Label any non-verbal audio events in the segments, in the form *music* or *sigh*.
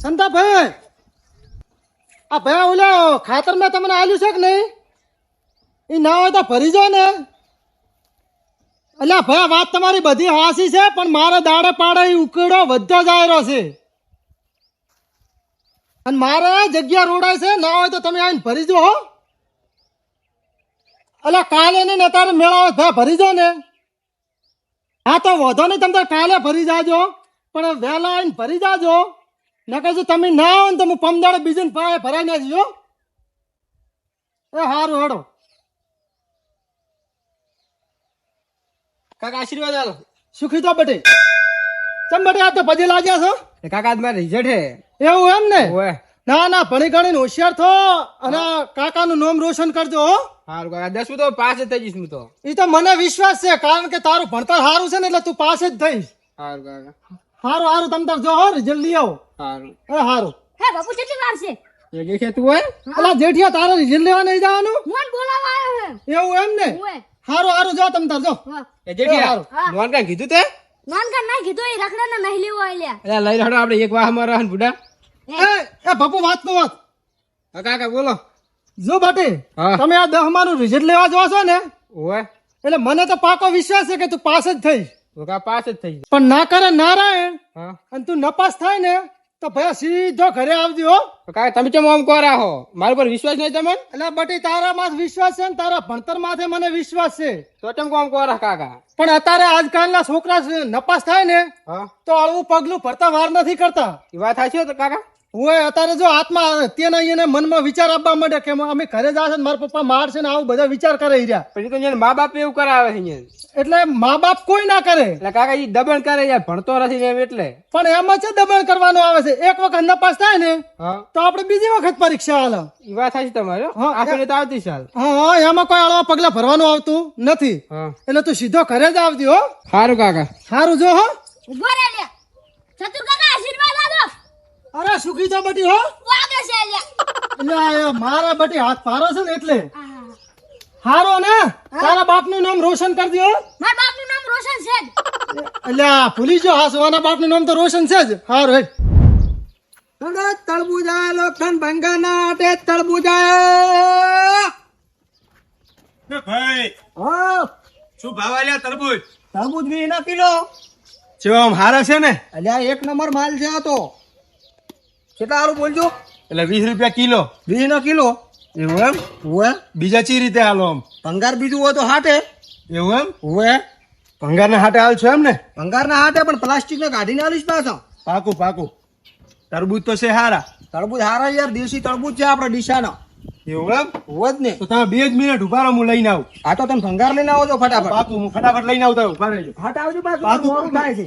સંતાભાઈ! આ ભાઈ ઓલા ખાતર મેં તમને આલ્યું છે કે નહીં? એ ના હોય તો ભરી જો ને. અલ્યા ભાઈ વાત તમારી બધી હાસી છે, પણ મારે દાડે પાડે ઉકેડો વધતો જાય રહ્યો છે. અને મારે જગ્યા રોડાય છે, ના હોય તો તમે આવીને ભરી જો હો. અલ્યા કાલે નહીં, ને તારે મેળાવે ભાઈ ભરી જો ને. હા, તો વધો નહીં, તમે કાલે ભરી જાજો. પણ વહેલા આવીને ભરી જાજો. નકર જો તમે ના આવો ને તો હું પમદાડે બીજે પાય ભરાઈ ના જજો એ હારું હેડો. કાકા આશીર્વાદ આલો. સુખી તો બટે ચમ બટે આ તો પજે લાગ્યા છો? એ કાકા આજ મારે રિઝલ્ટ હે. એવું એમ ને? ઓએ ના ના ભણી ગણીને હોશિયાર થો અને કાકાનું નામ રોશન કરજો હો. હારું કાકા દસમું તો પાસ જ થઈ જઈશ હું તો. એ તો મને વિશ્વાસ છે કારણ કે તારું ભણતર સારું છે ને એટલે તું પાસ જ થઈશ. હારું કાકા. સારું હારું તમ તાર જો હો રિઝલ્ટ લઈ આવો. હારું. એ સારું હે બાપુ કેટલી વાર છે? એ કે છે તું હોય? અલા જેઠિયા તારે રિઝલ્ટ લેવા નહીં જવાનું? મોન બોલાવા આવ્યો હે? એવું એમ ને? હારું સારું સારું જો તમ તાર જો. એ જેઠિયા હારું. હા. મોહન કીધું તે? નાનકા ના કીધું એ રખડા ના નહીં લેવો આલ્યા. અલ્યા લઈ હડો આપણે એક વાહમાં રહન બુડા. એ. એ બાપુ વાત નો વાત. હા કાકા બોલો. જો બાટી હા. તમે આ દહમાનું રિઝલ્ટ લેવા જવા છો ને? એટલે મને તો પાકો વિશ્વાસ છે કે તું પાસ જ થઈશ. તો કા પાસ જ થઈ જાય. પણ ના કરે નારાયણ. હા. અને તું નપાસ થાય ને તો ભાઈ સીધો ઘરે આવજો હો. કાકા તમે કેમ આમ કહો હો? મારા પર વિશ્વાસ નહીં તમને? એટલે બટી તારા માં વિશ્વાસ છે ને તારા ભણતર માથે મને વિશ્વાસ છે. તો કેમ કોમ કો કાકા? પણ અત્યારે આજકાલના છોકરા નપાસ થાય ને હા. તો આવું પગલું ભરતા વાર નથી કરતા. એ વાત સાચી તો કાકા? હું અત્યારે જો આત્મા તેના એને મનમાં વિચાર આવવા માંડે કે અમે ઘરે જશે મારા પપ્પા મારશે ને આવું બધા વિચાર કરે રહ્યા. પછી તો મા બાપ એવું કરાવે છે એટલે મા બાપ કોઈ ના કરે. એટલે કાકા એ દબણ કરે યાર ભણતો નથી એમ એટલે. પણ એમાં છે દબણ કરવાનું આવે છે. એક વખત નપાસ થાય ને તો આપણે બીજી વખત પરીક્ષા હાલ એ વાત થાય છે તમારે હા, તો આવતી સાલ હા હા એમાં કોઈ આવા પગલા ભરવાનું આવતું નથી. એટલે તું સીધો ઘરે જ આવતી હો. સારું કાકા. સારું જો હો. ઊભો રે ચતુર કાકા આશીર્વાદ અરે સુખી તો બટી હો. વાગે છે એટલે મારા બટી હાથ પારો છે ને એટલે. હારો ને તારા બાપનું નામ રોશન કરી દો મારા બાપનું નામ રોશન છે જ. એટલે આ ભૂલી જો હા બાપનું નામ તો રોશન છે જ. હારો હેડ. તળબુજા લોખંડ ભંગાના આટે તળબુજા ભાઈ હા. શું ભાવ આલ્યા તરબૂજ તરબૂચ વીસ ના કિલો. ચેવા હારા છે ને. અલ્યા એક નંબર માલ છે આ તો. કેટલા સારું બોલજો? એટલે વીસ રૂપિયા કિલો. વીસ ના કિલો? એવું એમ? હુએ બીજા ચી રીતે હાલો આમ? ભંગાર બીજું હોય તો હાટે. એવું એમ? હુએ ભંગારના હાટે હાલ છો એમ ને? ભંગાર ના હાટે પણ પ્લાસ્ટિક ને કાઢીને હાલીશ પાછા. પાકું પાકું. તરબૂજ તો છે હારા. તરબૂજ હારા યાર દેશી તરબૂજ છે આપડે ડીસાનો. એવું એમ? હોય જ ને. તો તમે બે જ મિનિટ ઊભા રહો હું લઈને આવું. આ તો તમે ભંગાર લઈને આવો છો ફટાફટ. પાકું હું ફટાફટ લઈને આવતા ઊભા રહેજો. ફટ આવજો પાછું. પાછું થાય છે.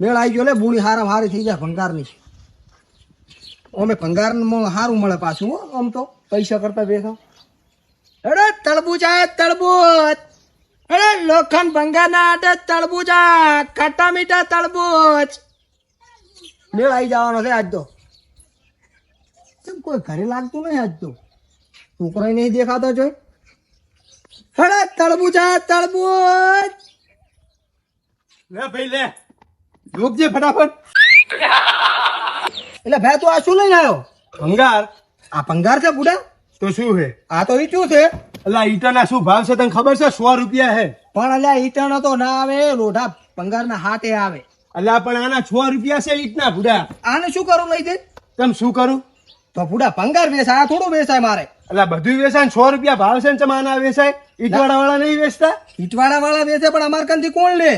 મેળ આવી ગયો લે બુણી હારા હારી થઈ જાય ભંગારની. અમે ભંગારમાં સારું મળે પાછું હો આમ તો પૈસા કરતા બેસો અરે તળબૂચ આ તળબૂચ અરે લોખંડ ભંગારના આટે તળબૂચ આ ખાટા મીઠા તળબુજ મેળ આવી જવાનો છે આજ તો. કેમ કોઈ ઘરે લાગતું નહીં આજ તો? છોકરો નહીં દેખાતો જોઈ અરે તળબૂચ આ તળબૂચ લે ભાઈ લે. જોગજે ફટાફટ. *laughs* એટલે ભાઈ તું આ શું લઈને આવ્યો ભંગાર. આ ભંગાર છે બુડા તો શું હે આ તો ઈચું છે. એટલે ઈટર ઈટાના શું ભાવ છે તને ખબર છે? સો રૂપિયા હે પણ અલ્યા ઈટર તો ના આવે લોઢા ભંગારના હાથે આવે. એટલે પણ આના છ રૂપિયા છે ઈટના બુડા આને શું કરું લઈ જઈ તમે શું કરું? તો બુડા ભંગાર વેચાય આ થોડું વેચાય મારે. એટલે બધું વેચાય સો રૂપિયા ભાવ છે ને ચમાના વેચાય? ઈટવાળા વાળા નહીં વેચતા? ઈટવાળા વાળા વેચે પણ અમાર કંથી કોણ લે?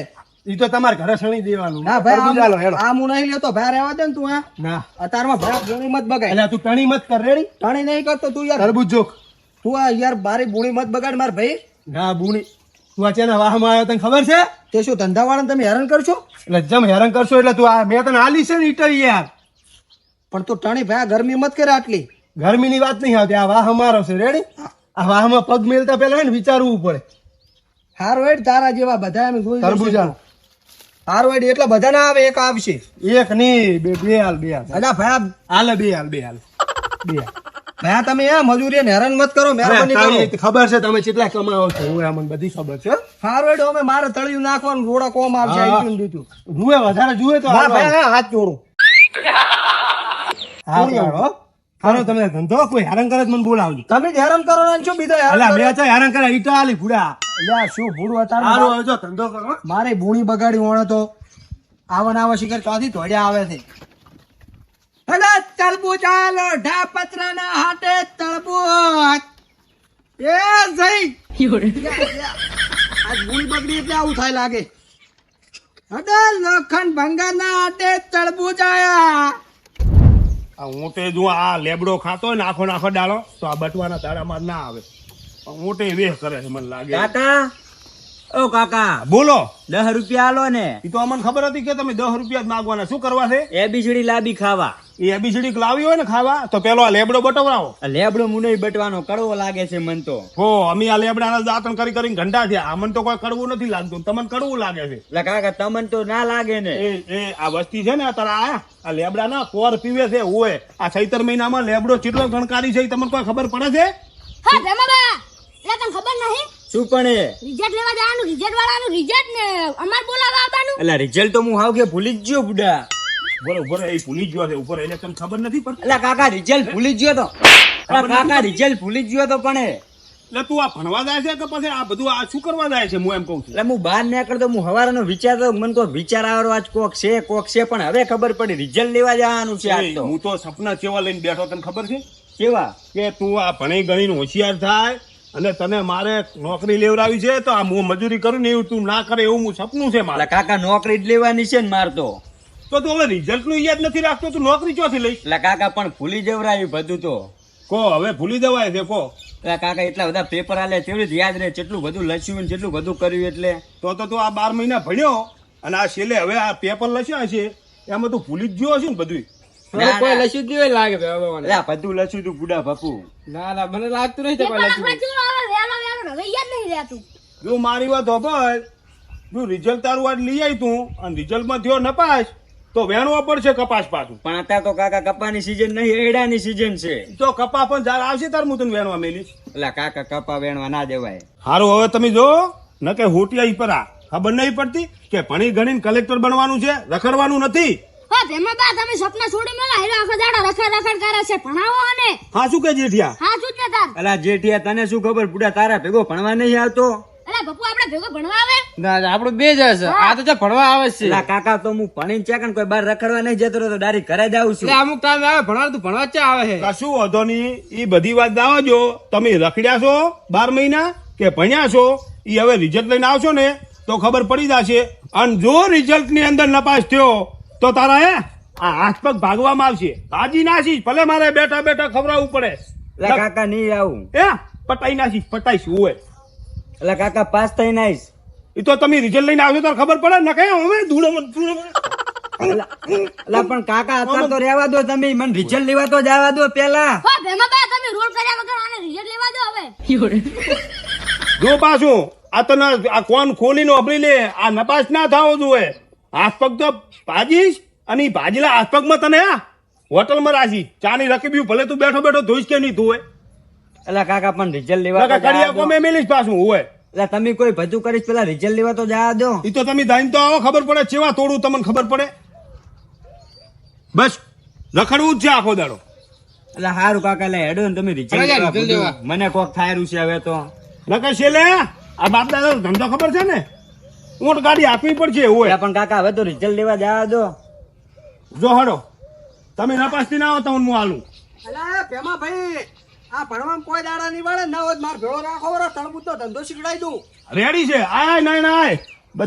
ઈ તો તમારે ઘરે સણી દેવાનું. ના ભાઈ ભાઈ હેલો. આ હું નહીં લેતો ભાઈ રહેવા દે ને તું આ ના. અતારમાં ભાઈ ગુણી મત બગાય એટલે તું ટણી મત કર રેડી ટાણી નહીં કરતો તું યાર તરબૂચ જોક તું આ યાર બારી ગુણી મત બગાડ માર ભાઈ. ના બુણી. તું આ ચેના વાહમાં આવ્યો તને ખબર છે? તે શું ધંધા વાળાને તમે હેરાન કરશો? એટલે જમ હેરાન કરશો એટલે તું આ મેં તને આલી છે ને ઈટળી યાર. પણ તું ટાણી ભાઈ ગરમી મત કરે આટલી. ગરમીની વાત નહીં આવતી આ વાહ અમારો છે રેડી આ વાહમાં પગ મેલતા પહેલા ને વિચારવું પડે. હારો હેડ તારા જેવા બધા એમ જોઈ હારું એટલે બધા ના આવે એક આવશે. એક નહીં બે બે હાલ બે હાલ. અલા ભાઈ હાલ બે હાલ બે હાલ. બે ભાઈ તમે આ મજૂરી હેરાન મત કરો મહેરબાની કરો. ખબર છે તમે કેટલા કમાવો છો? હું મને બધી ખબર છે ફારવર્ડ અમે મારે તળિયું નાખવાનું રોડા કોમ આવશે આઈટમ દીધું. જુએ વધારે જુએ તો ના ભાઈ હાથ જોડો. હા. હારો તમે ધંધો કોઈ હેરાન કરે મને બોલાવજો. તમે જ હેરાન કરો ને શું બીજો હેરાન અલા તો હેરાન કરે ઈટા આલી ભૂડા. અલ્યા, શું ભૂડું હતા હારો જો ધંધો કરો મારે ભૂણી બગાડી ઓણો તો. આવન ને શિકર ચોથી ધોડ્યા આવે છે? અલે તરબૂચા લોઢા પતરાના હાટે તળબુ એ જઈ આજ ભૂણી બગડી એટલે આવું થાય લાગે. અડે લોખંડ ભંગારના હાટે તળબુ આયા આ ઊંટે જો આ લેબડો ખાતો હોય ને, આખો નાખો ડાળો, તો આ બટવાના દાડામાં ના આવે. ઊંટે વેહ કરે છે, મને લાગે. કાકા ઓ કાકા બોલો. દસ રૂપિયા આલો ને. એ તો અમને ખબર હતી કે તમે દસ રૂપિયા જ માગવાના. શું કરવા છે? એ બીજડી લાબી ખાવા. એ એબીસીડી લાવી હોય ને ખાવા તો પેલો આ લેબડો બટવરાવો લેબડો મુને બટવાનો કડવો લાગે છે મન તો. હો અમે આ લેબડાના દાંતણ કરી કરીને ઘંટા થયા. આ મને તો કોઈ કડવું નથી લાગતું. તમને કડવું લાગે છે. એટલે કાકા તમને તો ના લાગે ને. એ એ આ વસ્તી છે ને અત્યારે આ આ લેબડા ના કોર પીવે છે હોય આ ચૈતર મહિનામાં લેબડો કેટલો ગણકારી છે એ તમને કોઈ ખબર પડે છે? હા ભેમાબા એટલે તને ખબર નહીં? શું પણ એ? રિઝલ્ટ લેવા જવાનું રિઝલ્ટ વાળાનું રિઝલ્ટ ને અમાર બોલાવા આવવાનું. એટલે રિઝલ્ટ તો હું હાવ કે ભૂલી જ ગયો બુડા. ઉપર ઉપર એ ભૂલી જ ગયો છે ઉપર એને તમને ખબર નથી પડતી? એટલે કાકા રિઝલ્ટ ભૂલી જ ગયો તો. કાકા રિઝલ્ટ ભૂલી જ ગયો તો પણ એ. એટલે તું આ ભણવા જાય છે કે પછી આ બધું આ શું કરવા જાય છે હું એમ કહું છું? એટલે હું બહાર કરતો હું હવારનો વિચાર તો મને કોઈ વિચાર આવ્યો આજ કોક છે કોક છે પણ હવે ખબર પડી રિઝલ્ટ લેવા જવાનું છે આજ તો. હું તો સપના કેવા લઈને બેઠો તને ખબર છે? કેવા? કે તું આ ભણી ગણીને હોશિયાર થાય અને તને મારે નોકરી લેવડાવી છે તો આ હું મજૂરી કરું ને એવું તું ના કરે એવું હું સપનું છે મારે. કાકા નોકરી જ લેવાની છે ને મારતો તો. તું હવે રિઝલ્ટનું યાદ નથી રાખતો તું નોકરી ચોથી લઈશ? એટલે કાકા પણ ભૂલી જવરાયું બધું તો. કો હવે ભૂલી જવાય છે કો. એટલે કાકા એટલા બધા પેપર આલે તેવડી રીતે યાદ રહે જેટલું બધું લખ્યું ને જેટલું બધું કર્યું એટલે. તો તો તું આ બાર મહિના ભણ્યો અને આ છેલ્લે હવે આ પેપર લખ્યા છે એમાં તું ભૂલી જ ગયો છે ને બધું કોઈ ના. લસ્યું જ નહીં લાગે આ બધું લખ્યું તું બુડા બાપુ. ના ના મને લાગતું નહીં કોઈ લસ્યું લખવા જેવું આવે વેલો વેલો હવે યાદ નહીં રહેતું. જો મારી વાત હોય જો રિઝલ્ટ તારું આજ લઈ આવી તું અને રિઝલ્ટમાં થયો નપાસ તો વેણવો પડશે કપાસ પાછું. પણ અત્યારે તો કાકા કપાની સીઝન નહીં એડાની સીઝન છે. તો કપા પણ જાર આવશે તાર હું તને વેણવા મેલીશ. એટલે કાકા કપા વેણવા ના દેવાય. સારું હવે તમે જો ન કે હોટિયા ઈ પરા ખબર નહીં પડતી કે ભણી ગણીને કલેક્ટર બનવાનું છે રખડવાનું નથી. હા ભેમાબા તમે સપના છોડી મેલા હેલો આખો દાડો રખડ રખડ કરે છે. ભણાવો અને હા શું કે જેઠિયા? હા શું છે તાર? અલા જેઠિયા તને શું ખબર? બુડા તારા ભેગો ભણવા નહીં આવતો? અરે બપુ આપણે ભેગો ભણવા આવે? ના આપણું બે જ હશે. આ તો જે ભણવા આવે છે. એટલે કાકા તો હું ભણીને ચેક કોઈ બહાર રખડવા નહીં જતો તો ડાયરેક્ટ ઘરે જ આવું છું. અમુક ટાઈમ આવે ભણવા તું ભણવા જ આવે છે. કશું વાંધો નહીં. એ બધી વાત જાઓ જો તમે રખડ્યા છો બાર મહિના કે ભણ્યા છો એ હવે રિઝલ્ટ લઈને આવશો ને તો ખબર પડી જશે. અને જો રિઝલ્ટની અંદર નપાસ થયો તો તારા હે? આ હાથ પગ ભાગવામાં આવશે. ભાજી નાસી ભલે મારે બેઠા બેઠા ખવડાવવું પડે. એટલે કાકા નહીં આવું. હે? પટાઈ નાસી પટાઈશ હોય એટલે કાકા પાસ થઈ નાઈશ. એ તો તમે રિઝલ્ટ લઈને આવશો તો ખબર પડે ને? કઈ હવે ધૂળો પણ કાકા અત્યારે તો રહેવા દો તમે મને રિઝલ્ટ લેવા તો જવા દો પેલા હા ભેમાબા તમે રોલ કર્યા વગર આને રિઝલ્ટ લેવા દો હવે. જો પાછું આ તને આ કોણ ખોલીને અભરી લે? આ નપાસ ના થાવો જોઈએ હાથ પગ તો ભાજીશ અને ભાજીલા ભાજેલા હાથ પગમાં તને આ હોટલમાં રાખી. ચાની રકબ્યું ભલે તું બેઠો બેઠો ધોઈશ કે નહીં ધોવે એટલે કાકા પણ રિઝલ્ટ લેવા કરી આપો મેં મેલીશ પાછું હોય. એટલે તમે કોઈ ભજુ કરીશ પેલા રિઝલ્ટ લેવા તો જવા દો. એ તો તમે દાઈને તો આવો ખબર પડે ચેવા તોડું તમને ખબર પડે. બસ રખડવું જ છે આખો દાડો. એટલે સારું કાકા લે હેડો ને તમે રિઝલ્ટ મને કોક થાય છે હવે તો. નકર છે લે આ બાપ દાદા ધંધો ખબર છે ને? ઊંટ ગાડી આપવી પડશે એવું હોય. પણ કાકા હવે તો રિઝલ્ટ લેવા જવા દો. જો હડો તમે નપાસથી ના આવો તમને હું આલું અલા પેમા ભાઈ આ ભણવામાં કોઈ દાડા નહીં વળે ના હોય માર ભેળો રાખો બરો તળબૂચ નો ધંધો શીખડાઈ દઉં. રેડી છે? આય ના ના આય.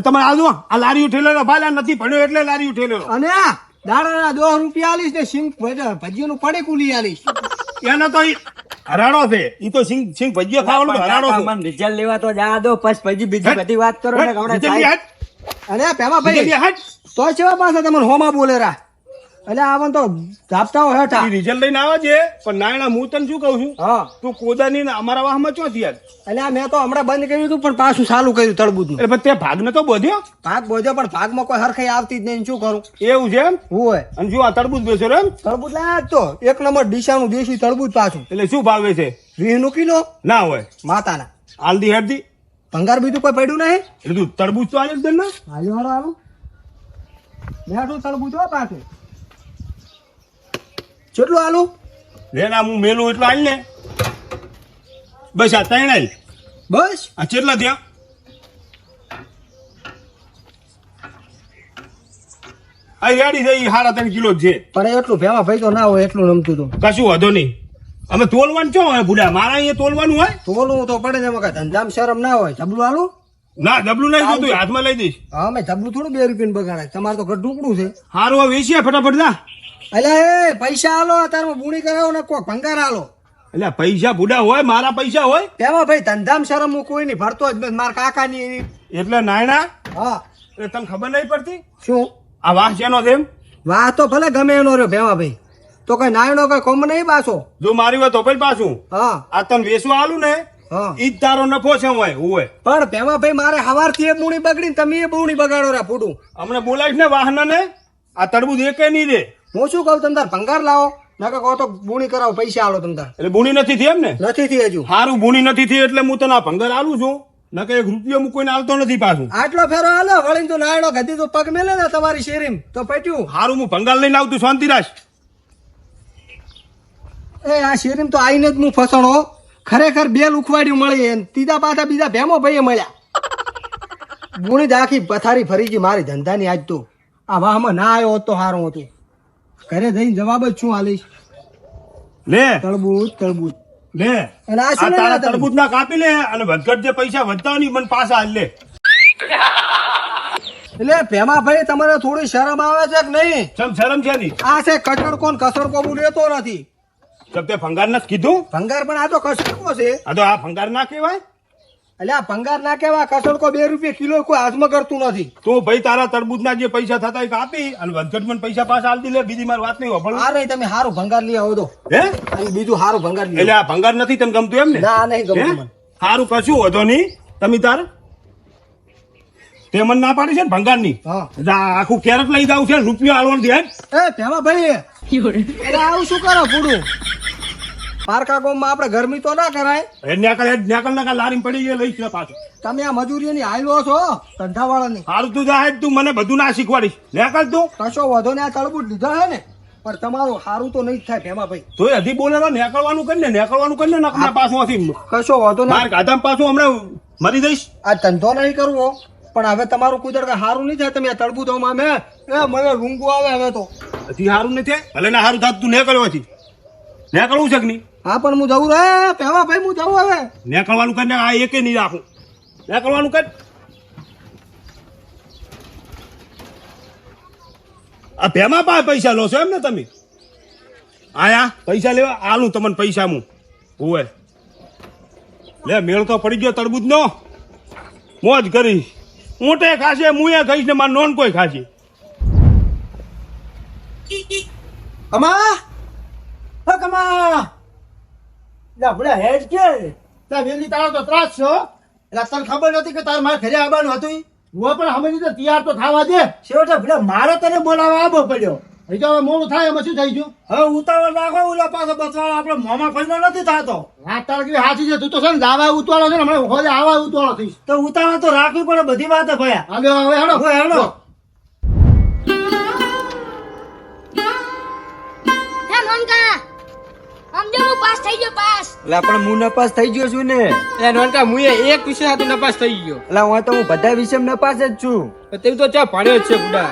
તમે આ આ લારી ઉઠેલો ભાઈ આ નથી ભણ્યો એટલે લારી ઉઠેલો. અને આ દાડાના દોઢ રૂપિયા આલીશ ને સિંગ ભજીયાનું પડે કુલી આલીશ. એનો તો ઈ હરાડો છે. ઈ તો સિંગ સિંગ ભજીયો ખાવાનું હરાણો છે. મન રિઝલ્ટ લેવા તો જા દો પછી પછી બીજી બધી વાત કરો ને હમણાં. અને પેમા ભાઈ તો છેવા પાછા તમને હોમાં બોલેરા? એટલે આવન તો હોય હેઠા. રિઝલ્ટ લઈને આવે છે પણ નાયણા હું તને શું કહું છું? હા. તું કોદાની ને અમારા વાહમાં ચોથી યાર એટલે મેં તો હમણાં બંધ કર્યું હતું પણ પાછું ચાલુ કર્યું તળબૂચનું એટલે પછી તે ભાગને તો બોધ્યો? ભાગ બોધ્યો પણ ભાગમાં કોઈ હરખાઈ આવતી જ નહીં શું કરું? એવું છે એમ? હોય. અને જો આ તરબૂચ બેસો એમ? તળબૂચ લાયા તો એક નંબર ડીસાનું દેશી તળબૂચ પાછું. એટલે શું ભાવે છે વીસનું કિલો? ના હોય. માતાના. હાલદી હેડતી ભંગાર બીજું કોઈ પડ્યું નહીં? એટલે તું તરબૂચ તો આજે જ ને. હાલો હાલો હાલો મેં તળબૂચ હો પાછું. કેટલું આલું? લેના હું મેલું એટલું હાલ ને. બસ આ ત્રણ. બસ? આ કેટલા થયા? આ રેડી થઈ સાડા ત્રણ કિલો જ છે. પણ એટલું ભેવા ભાઈ તો ના હોય એટલું નમતું તો કશું વાંધો નહીં. અમે તોલવાનું ચો હોય ભૂડા મારા અહીંયા તોલવાનું હોય? તોલવું તો પડે ને એમાં ધંધામ શરમ ના હોય. જબલું આલું? ના ડબલું નહીં જોતું હાથમાં લઈ દઈશ. હા મેં ડબલું થોડું બે રૂપિયા બગાડાય. તમારે તો ઘર ઢુકડું છે. સારું હવે વેચીએ ફટાફટ જા. એટલે એ પૈસા આલો અત્યારમાં બુણી કરાવો ને કોઈ ભંગાર આલો. એટલે પૈસા ભૂડા હોય મારા પૈસા હોય? તેમાં ભાઈ ધંધામ શરમ હું કોઈ નહીં ભરતો જ. મારા કાકાની. એટલે નાયણા? હા. એટલે તને ખબર નહીં પડતી? શું? આ વાહ શેનો તેમ વાહ તો ભલે ગમે એનો રહ્યો ભેવા ભાઈ. તો કઈ નાયણો કઈ કોમ નહીં પાછો? જો મારી હોય તો પછી પાછું. હા. આ તને વેચવા આલું ને હા. ઈ જ તારો નફો છે હોય હોય. પણ ભેવા ભાઈ મારે હવારથી એ બુણી બગડી ને તમે એ બુણી બગાડો રા ફૂટું. અમને બોલાવીશ ને વાહન ને આ તરબૂજ એકે નહીં દે. હું શું કહું તમે તાર ભંગાર લાવો? નકર કહો તો બુણી કરાવો પૈસા આલો તમે તાર. એટલે બુણી નથી થઈ એમ ને? નથી થઈ હજુ. સારું બુણી નથી થઈ એટલે હું તને આ ભંગર આલું છું. નકે એક રૂપિયો હું કોઈને આલતો નથી પાછું. આટલો ફેરો હાલો વળીને તું નાયણો ગધી તો પગ મેલે ને તમારી શેરીમ. તો પટ્યું. હારું હું ભંગાર લઈને આવતું શાંતિ રાખ. એ આ શેરીમ તો આઈને જ હું ફસણો. ખરેખર બે લુખવાડ્યું મળી એમ. તીધા પાછા બીજા ભેમો ભાઈએ મળ્યા. ગુણી આખી પથારી ફરી ગઈ મારી ધંધાની આજ તો. આ વાહમાં ના આવ્યો હોત તો સારું હતું. ઘરે જઈને જવાબ જ શું આલીશ લે. તળબૂચ તળબૂચ. લે. અને આ શું તારા ના કાપી લે અને વધઘટ જે પૈસા વધતા ને મને પાછા હાલ લે. એટલે ભેમા ભાઈ તમારે થોડી શરમ આવે છે કે નહીં? ચમ શરમ છે નહીં આ છે કચડ કોણ કસર કોબુ લેતો નથી. તે ફંગાર નથી કીધું? ફંગાર પણ આ તો કસડકો છે. આ તો આ ફંગાર ના કહેવાય? એટલે આ ભંગાર ના કેવા કસડકો બે રૂપિયા કિલો કોઈ હાથમાં કરતું નથી. તો ભાઈ તારા તરબૂજ ના જે પૈસા થતા એ આપી અને મને પૈસા પાછા હાલ લે બીજી મારી વાત નહીં હોભળ આ નહીં તમે સારું ભંગાર લઈ આવો તો. હે? અને બીજું સારું ભંગાર એટલે આ ભંગાર નથી તને ગમતું એમ ને? ના નહીં ગમતું મને. સારું કશું વધો નહીં. તમે તાર? તે મને ના પાડી છે ને ભંગારની આખું કેરેટ લઈ જાવ છે રૂપિયો હાલવાનું ધ્યાન એ ભેમા ભાઈ આવું શું કરો પૂડું પારકા ગામમાં આપણે ગરમી તો ના કરાય. નેકળ નેકળ નેકળ લારી પડી ગઈ લઈ છે પાછું. તમે આ મજૂરીની આવ્યો છો ધંધાવાળાની. હારું તું જા હેડ તું મને બધું ના શીખવાડીશ. નેકળ તું. કશો વધો ને આ તળબુટ લીધા હે ને. પણ તમારું સારું તો નહીં થાય ભેમા ભાઈ તો હજી બોલે નેકળવાનું કરીને નેકળવાનું કરીને નકના પાછું કશો વધો ને માર ગાધામ પાછું હમણાં મરી જઈશ. આ ધંધો નહીં કરવો પણ હવે તમારું કુદર કઈ સારું નહીં થાય તમે આ તળબૂચોમાં મેં એ મને રૂંગું આવે હવે તો. હજી સારું નહીં થાય ભલે ના સારું થાત તું નેકળ્યો નેકળવું છે કે નહીં? હા પણ હું જવું રે. પેવા ભાઈ હું જવું હવે. નેકળવાનું કરીને આ એકે નહીં રાખું. નેકળવાનું કર. આ ભેમા પાસે પૈસા લો છો એમ ને તમે? આયા પૈસા લેવા? આલું તમને પૈસા હું હોવે. લે મેળ તો પડી ગયો તરબૂજ નો મોજ કરીશ. ઊંટે ખાશે મુએ ખાઈશ ને માર નોન કોઈ ખાશે. અમા કમા. લા હેડ કે. તા વેલી તારો તો ત્રાસ છો એટલે તને ખબર નથી કે તાર મારે ઘરે આવવાનું હતું હું પણ હમણાં તો તૈયાર તો થવા દે. છેવટે ભલે મારે તને બોલાવવા આવો પડ્યો. હજી તો હવે મોડું થાય એમાં શું થઈ ગયું? હવે ઉતાવળ રાખો ઓલા પાછો બચવાળો આપણે મોમાં ફરીનો નથી થતો. વાત તાર કે સાચી છે? તું તો છે ને દાવા ઉતવાળો છે ને હમણાં હોજે આવા ઉતવાળો થઈશ. તો ઉતાવળ તો રાખવી પડે બધી વાત ભયા. હાલો હવે હેડો. હેડો. હે મોનકા. સમજો હું પાસ થઈ ગયો પાસ. એટલે પણ હું નપાસ થઈ ગયો છું ને? એ નોનકા મુએ એક વિષય સાથે નપાસ થઈ ગયો. એટલે હું તો હું બધા વિષય નપાસ જ છું. પણ તો ચા ભણ્યો જ છે બુડા.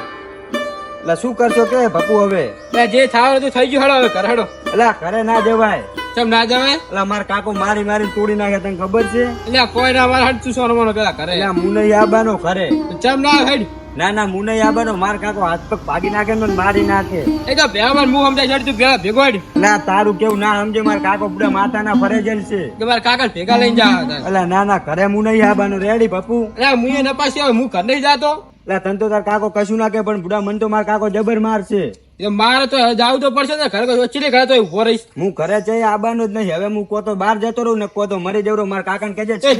એટલે શું કરશો કે ભપુ હવે? જે થાવ તો થઈ ગયું હેડો હવે કર હેડો એટલે ઘરે ના જવાય. ચમ ના જવાય? એટલે મારા કાકો મારી મારી તોડી નાખે તને ખબર છે? એટલે કોઈ ના મારા હાથ તું સોનવાનો પેલા ઘરે. હું નહીં આબાનો ઘરે. ચમ ના હેડ. ના ના મુને આબાનો માર કાકો હાથ પગ ભાગી નાખે ને મારી નાખે. એ તો ભેવા મુ સમજાય જડ તું ભેગા ભેગોડ. ના તારું કેવું ના સમજે માર કાકો બધા માથાના ફરે જેલ છે. કે માર કાકા ભેગા લઈને જા એટલે ના ના ઘરે હું નહીં આબાનો રેડી પપ્પુ? એટલે મુએ નપાસ થયો હું ઘર નહીં જાતો. એટલે તન તો તાર કાકો કશું ના કે પણ બુડા મન તો માર કાકો જબર મારશે. એ મારે તો જાવું તો પડશે ને ઘરે વચ્ચે ઘરે તો ઊભો રહીશ હું ઘરે જઈ આબાનો જ નહીં. હવે હું કોતો બહાર જતો રહું ને કોતો મરી જવરો મારા કાકાને કહેજે એ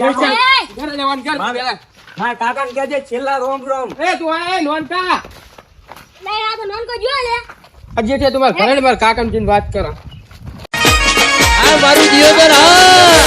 ઘરે લેવાનું કર પેલા. કાકા કાકાને કહેજે છેલ્લા રોમ રોમ. એ તું આ નોનકા લઈ આ તો નોનકો જો લે હજી છે તમાર ઘરે ને મારા કાકા વાત કરો. આ મારું જીવન હા.